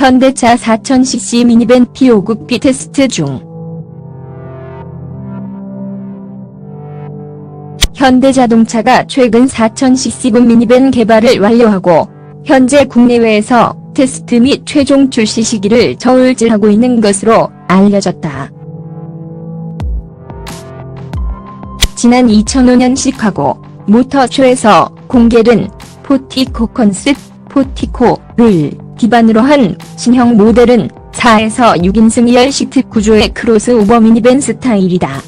현대차 4000cc 미니밴 P5급 테스트 중. 현대자동차가 최근 4000cc급 미니밴 개발을 완료하고 현재 국내외에서 테스트 및 최종 출시 시기를 저울질하고 있는 것으로 알려졌다. 지난 2005년 시카고 모터쇼에서 공개된 포티코 컨셉 포티코를 기반으로 한 신형 모델은 4에서 6인승 2열식 구조의 크로스오버 미니밴 스타일이다.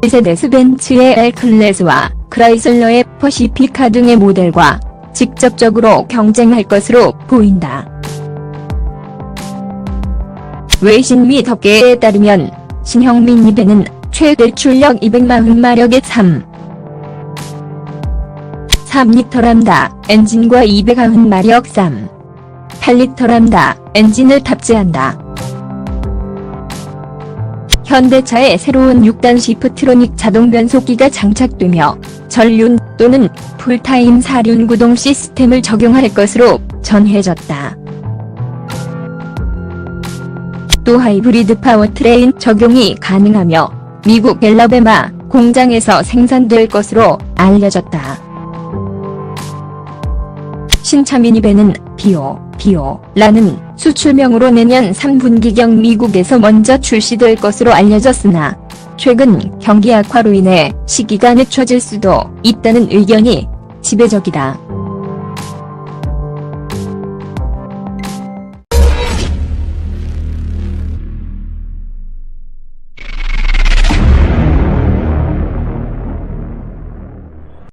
메세데스 벤츠의 L클래스와 크라이슬러의 퍼시피카 등의 모델과 직접적으로 경쟁할 것으로 보인다. 외신 및 업계에 따르면 신형 미니밴은 최대 출력 240마력의 3. 3리터란다 엔진과 290마력 3. 8리터란다 엔진을 탑재한다. 현대차의 새로운 6단 시프트로닉 자동 변속기가 장착되며 전륜 또는 풀타임 사륜 구동 시스템을 적용할 것으로 전해졌다. 또 하이브리드 파워트레인 적용이 가능하며 미국 엘라베마 공장에서 생산될 것으로 알려졌다. 신차 미니밴은 비오, 비오 라는 수출명으로 내년 3분기경 미국에서 먼저 출시될 것으로 알려졌으나 최근 경기 악화로 인해 시기가 늦춰질 수도 있다는 의견이 지배적이다.